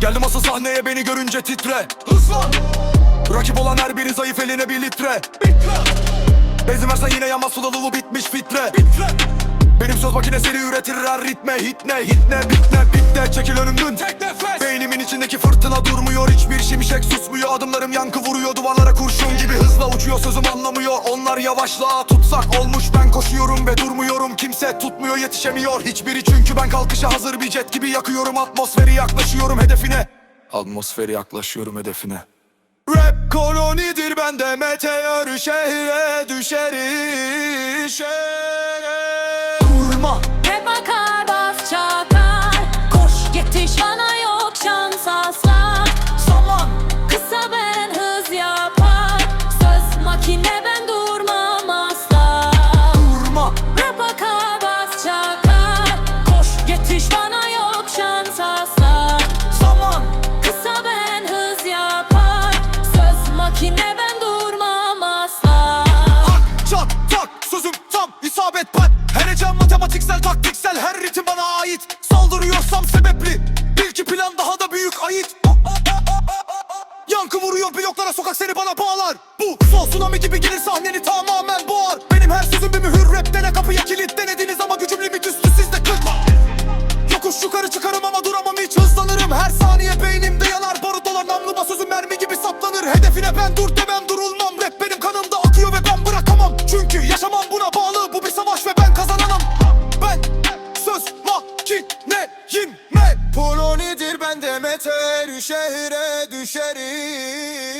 Geldim asıl sahneye beni görünce titre. Hızlan Rakip olan her biri zayıf eline bir litre. Benzin versen yine yanmaz suda dolu bitmiş fitre Benim söz makinesi üretir her ritme Hit ne hit ne bit ne bit ne Çekil önümden. Tek nefes. Beynimin içindeki fırtına durmuyor Hiçbir şimşek susmuyor. Adımlarım yankı vuruyor duvarlara kurşun gibi Hızla uçuyor sözüm anlamıyor. Onlar yavaşlığa tutsak olmuş Ben koşuyorum ve durmuyorum. Kimse tutmuyor yetişemiyor. Hiçbiri çünkü ben kalkışa hazır bir jet gibi yakıyorum. Atmosferi yaklaşıyorum hedefine. Atmosferi yaklaşıyorum hedefine. Rap kolonidir ben de meteor şehre düşeri şehre Durma Hep akar bas çakar Koş yetiş. Bana yok şans asla. Zaman Kısa ben hız yapar. Söz makine her ritim bana ait. Saldırıyorsam sebepli. Bil ki plan daha da büyük ait Yankı vuruyor bloklara sokak seni bana bağlar. Bu sol tsunami gibi gelir sahneni tamamen boğar. Benim her sözüm bir mühür rapte kapıya kilit denediniz ama gücüm limit üstü sizde kırk Yokuş yukarı çıkarım ama duramam hiç hızlanırım. Her saniye beynimde yanar barut dolar namluma sözüm mermi gibi saplanır. Hedefine ben dur demem durulmam. Rap me Polonidir bende meteor şehre düşerim